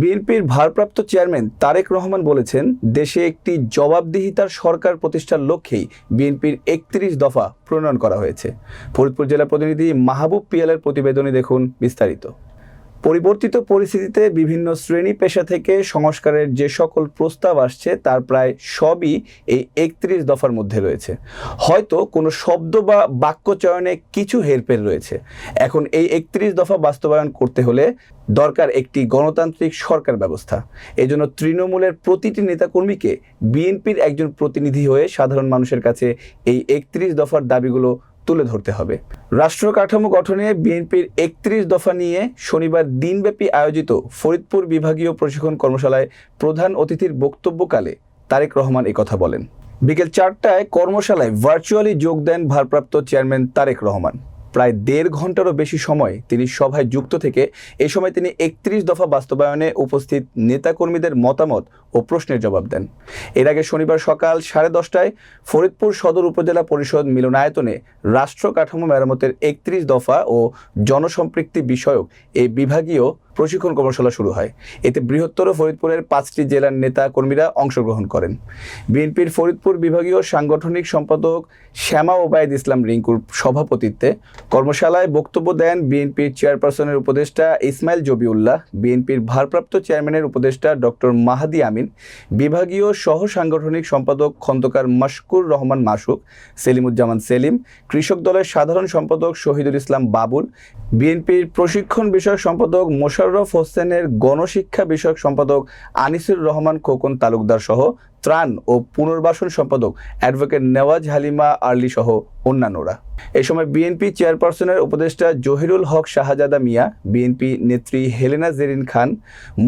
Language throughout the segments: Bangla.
বিএনপির ভারপ্রাপ্ত চেয়ারম্যান তারেক রহমান বলেছেন, দেশে একটি জবাবদিহিতার সরকার প্রতিষ্ঠার লক্ষ্যেই বিএনপির একত্রিশ দফা প্রণয়ন করা হয়েছে। ফরিদপুর জেলা প্রতিনিধি মাহবুব পিয়ালের প্রতিবেদনে দেখুন বিস্তারিত। পরিবর্তিত পরিস্থিতিতে বিভিন্ন শ্রেণি পেশা থেকে সংস্কারের যে সকল প্রস্তাব আসছে, তার প্রায় সবই এই একত্রিশ দফার মধ্যে রয়েছে। হয়তো কোনো শব্দ বা বাক্য চয়নে কিছু হেরফের রয়েছে। এখন এই একত্রিশ দফা বাস্তবায়ন করতে হলে দরকার একটি গণতান্ত্রিক সরকার ব্যবস্থা। এজন্য তৃণমূলের প্রতিটি নেতাকর্মীকে বিএনপির একজন প্রতিনিধি হয়ে সাধারণ মানুষের কাছে এই একত্রিশ দফার দাবিগুলো তুলে ধরতে হবে। রাষ্ট্র কাঠামো গঠনে বিএনপির একত্রিশ দফা নিয়ে শনিবার দিনব্যাপী আয়োজিত ফরিদপুর বিভাগীয় প্রশিক্ষণ কর্মশালায় প্রধান অতিথির বক্তব্যকালে তারেক রহমান কথা বলেন। বিকেল চারটায় কর্মশালায় ভার্চুয়ালি যোগ দেন ভারপ্রাপ্ত চেয়ারম্যান তারেক রহমান। প্রায় দেড় ঘন্টারও বেশি সময় তিনি সভায় যুক্ত থেকে এ সময় তিনি একত্রিশ দফা বাস্তবায়নে উপস্থিত নেতাকর্মীদের মতামত ও প্রশ্নের জবাব দেন। এর আগে শনিবার সকাল সাড়ে দশটায় ফরিদপুর সদর উপজেলা পরিষদ মিলনায়তনে রাষ্ট্র কাঠামো মেরামতের একত্রিশ দফা ও জনসম্পৃক্তি বিষয়ক এই বিভাগীয় প্রশিক্ষণ কর্মশালা শুরু হয়। এতে বৃহত্তর ফরিদপুরের পাঁচটি জেলার নেতা কর্মীরা অংশগ্রহণ করেন। বিএনপির ফরিদপুর বিভাগীয় সাংগঠনিক সম্পাদক শ্যামা ওবায়দ ইসলাম রিঙ্কুর সভাপতিত্বে কর্মশালায় বক্তব্য দেন বিএনপির চেয়ারপারসনের উপদেষ্টা ইসমাইল জবিউল্লাহ, বিএনপির ভারপ্রাপ্ত চেয়ারম্যানের উপদেষ্টা ডক্টর মাহাদি আমিন, বিভাগীয় সহ সাংগঠনিক সম্পাদক খন্দকার মাশকুর রহমান মাসুক, সেলিমুজ্জামান সেলিম, কৃষক দলের সাধারণ সম্পাদক শহীদুল ইসলাম বাবুল, বিএনপির প্রশিক্ষণ বিষয়ক সম্পাদক মোশাররফ হোসেনের গণশিক্ষা বিষয়ক সম্পাদক আনিসুর রহমান খোকন তালুকদার সহ ত্রাণ ও পুনর্বাসন সম্পাদক অ্যাডভোকেট নেওয়াজ হালিমা আর্লি সহ অন্যান্যরা। এ সময় বিএনপি চেয়ারপারসনের উপদেষ্টা জহিরুল হক শাহজাদা মিয়া, বিএনপি নেত্রী হেলেনা জেরিন খান,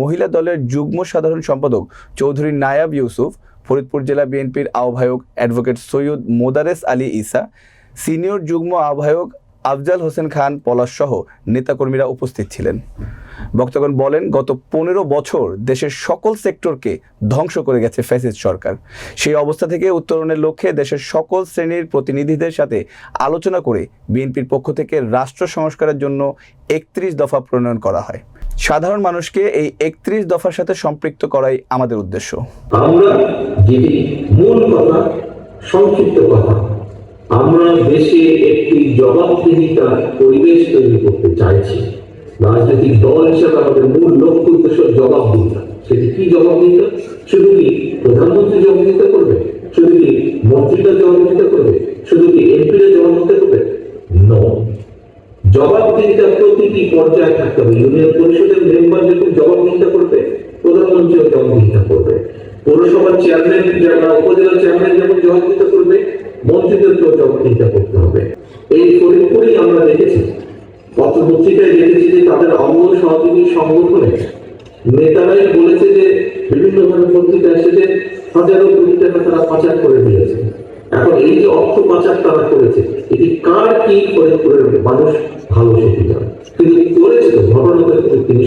মহিলা দলের যুগ্ম সাধারণ সম্পাদক চৌধুরী নায়াব ইউসুফ, ফরিদপুর জেলা বিএনপির আহ্বায়ক অ্যাডভোকেট সৈয়দ মোদারেস আলী ঈসা, সিনিয়র যুগ্ম আহ্বায়ক আফজাল হোসেন খান, পলাশ সহ নেতাকর্মীরা উপস্থিত ছিলেন। বক্তাগণ বলেন, গত পনেরো বছর দেশের সকল সেক্টরকে ধ্বংস করে গেছে ফ্যাসিস্ট সরকার। সেই অবস্থা থেকে উত্তরণের লক্ষ্যে দেশের সকল শ্রেণির প্রতিনিধিদের সাথে আলোচনা করে বিএনপির পক্ষ থেকে রাষ্ট্র সংস্কারের জন্য একত্রিশ দফা প্রণয়ন করা হয়। সাধারণ মানুষকে এই একত্রিশ দফার সাথে সম্পৃক্ত করাই আমাদের উদ্দেশ্য। আমরা মূল কথা, সংক্ষিপ্ত কথা আমরা দেশে একটি জবাবদিহিতার পরিবেশ তৈরি করতে চাইছি। রাজনৈতিক দল হিসেবে আমাদের মূল লক্ষ্য উদ্দেশ্য জবাবদিহিতা। সেটি কি জবাবদিহিতা? শুধু কি প্রধানমন্ত্রী জবাবদিহিতা করবে? শুধু কি মন্ত্রীরা জবাবদিহিতা করবে? শুধু কি এমপিরা জবাবদিহিতা করবে? ন জবাবদিহিতা প্রতিটি পর্যায়ে থাকতে হবে। ইউনিয়ন পরিষদের মেম্বার যখন জবাবদিহিতা করবে, প্রধানমন্ত্রীও জবাবদিহিতা করবে। পৌরসভার চেয়ারম্যান যারা, উপজেলা চেয়ারম্যান যখন জবাবদিহিতা করবে মন্ত্রীদেরকেও জবাবদিহিতা করতে হবে, এই ফরিদপুরেই আমরা দেখেছি পত্র পত্রিকায় দেখেছি যে তাদের অঙ্গ সহযোগী সংগঠনে নেতারাই বলেছে যে বিভিন্ন ধরনের পত্রিকা এসে যে হাজারো কোটি টাকা তারা পাচার করে দিয়েছে। এখন এই যে অর্থ পাচার তারা করেছে, এটি কার কি ফরিদপুরের মানুষ ভালো সেটি জানে। কিন্তু করেছে তো, ঘটনাটা তিনি